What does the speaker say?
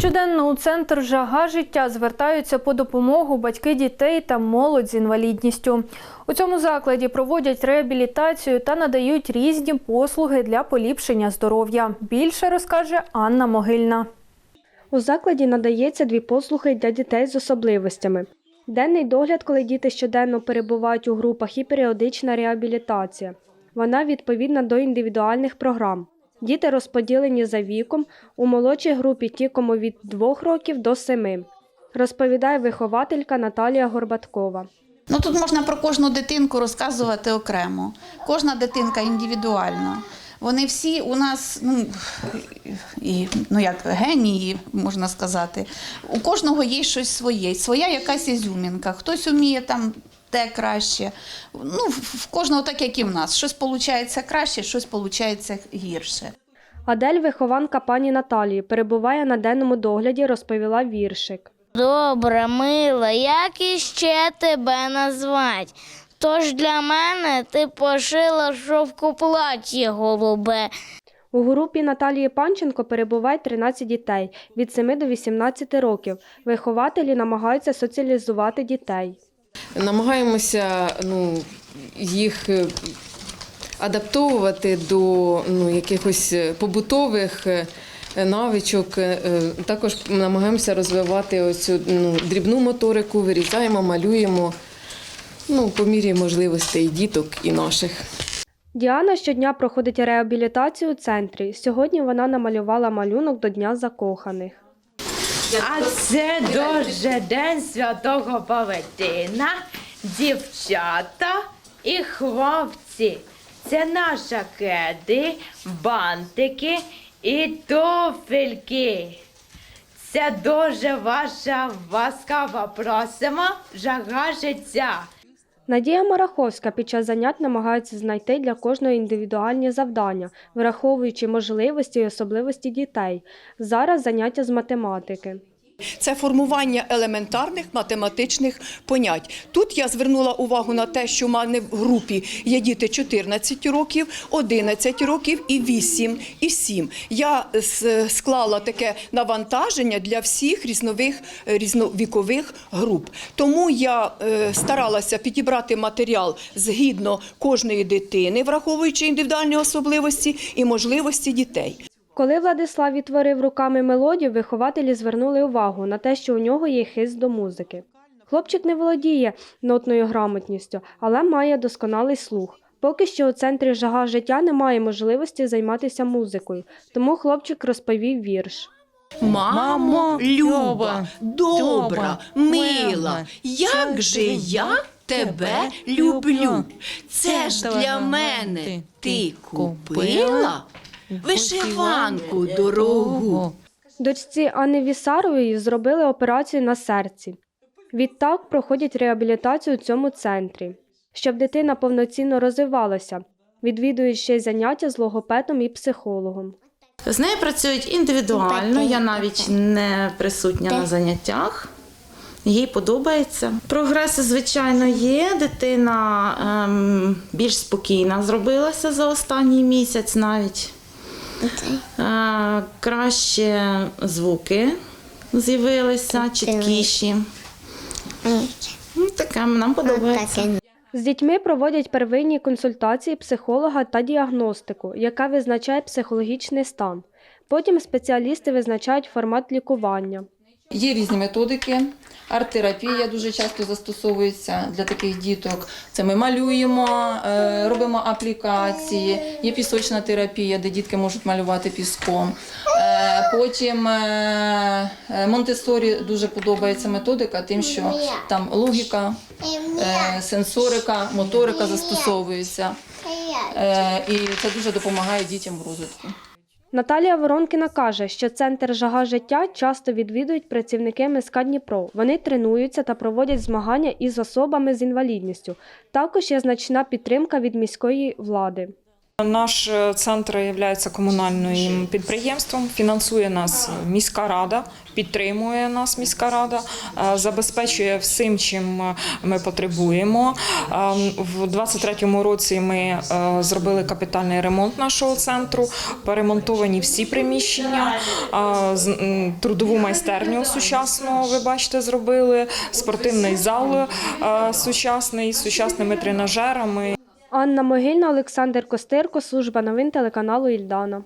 Щоденно у центр жага життя звертаються по допомогу батьки дітей та молодь з інвалідністю. У цьому закладі проводять реабілітацію та надають різні послуги для поліпшення здоров'я. Більше розкаже Анна Могильна. У закладі надається дві послуги для дітей з особливостями: денний догляд, коли діти щоденно перебувають у групах, і періодична реабілітація. Вона відповідна до індивідуальних програм. Діти розподілені за віком у молодшій групі ті, кому від 2 років до 7, розповідає вихователька Наталія Горбаткова. Ну тут можна про кожну дитинку розказувати окремо. Кожна дитинка індивідуальна. Вони всі у нас, ну, і, ну як генії, можна сказати. У кожного є щось своє, своя якась ізюмінка. Хтось вміє там те краще. Ну, в кожного так, як і в нас. Щось виходить краще, щось виходить гірше. Адель, вихованка пані Наталії, перебуває на денному догляді, розповіла віршик. Добре, мила, як іще тебе назвать? Тож для мене ти пошила шовку плаття голубе. У групі Наталії Панченко перебуває 13 дітей від 7 до 18 років. Вихователі намагаються соціалізувати дітей. Намагаємося ну, їх е, адаптовувати до ну, якихось е, побутових е, навичок. Також намагаємося розвивати оцю ну, дрібну моторику, вирізаємо, малюємо ну, по мірі можливостей діток і наших. Діана щодня проходить реабілітацію у центрі. Сьогодні вона намалювала малюнок до Дня закоханих. А це дуже день святого Валентина, дівчата і хлопці. Це наша кеди, бантики і туфельки. Це дуже ваша ласкава просимо жага життя. Надія Мараховська під час занять намагається знайти для кожного індивідуальні завдання, враховуючи можливості і особливості дітей. Зараз заняття з математики. Це формування елементарних математичних понять. Тут я звернула увагу на те, що в мене в групі є діти 14 років, 11 років і 8, і 7. Я склала таке навантаження для всіх різнових е, різновікових груп. Тому я е, старалася підібрати матеріал згідно кожної дитини, враховуючи індивідуальні особливості і можливості дітей. Коли Владислав відтворив руками мелодію, вихователі звернули увагу на те, що у нього є хист до музики. Хлопчик не володіє нотною грамотністю, але має досконалий слух. Поки що у центрі жага життя немає можливості займатися музикою, тому хлопчик розповів вірш. Мамо, люба, добра, мила, як же я тебе люблю. Це ж для мене ти купила вишиванку дорогу. Дочці Анни Вісарової зробили операцію на серці. Відтак проходять реабілітацію у цьому центрі, щоб дитина повноцінно розвивалася, відвідують ще й заняття з логопедом і психологом. З нею працюють індивідуально, я навіть не присутня на заняттях. Їй подобається. Прогреси, звичайно, є. Дитина ем, більш спокійна зробилася за останній місяць навіть. Е, краще звуки з'явилися, чіткіші. Ну, Таке нам подобається. З дітьми проводять первинні консультації психолога та діагностику, яка визначає психологічний стан. Потім спеціалісти визначають формат лікування. Є різні методики. Арт-терапія дуже часто застосовується для таких діток. Це ми малюємо, е, робимо аплікації. Є пісочна терапія, де дітки можуть малювати піском. Е, Потім е, Монтесорі дуже подобається методика, тим, що там логіка, сенсорика, моторика застосовується. І це дуже допомагає дітям в розвитку. Наталія Воронкіна каже, що центр жага життя часто відвідують працівники МСК Дніпро. Вони тренуються та проводять змагання із особами з інвалідністю. Також є значна підтримка від міської влади. Наш е, центр є комунальним підприємством, фінансує нас міська рада, підтримує нас міська рада, е, забезпечує всім, чим е, ми потребуємо. Е, В 23-му році ми зробили капітальний ремонт нашого центру, перемонтовані всі приміщення, трудову майстерню сучасну, ви бачите, зробили, спортивний зал сучасний з сучасними тренажерами. Анна Могильна, Олександр Костирко, служба новин телеканалу Ільдана.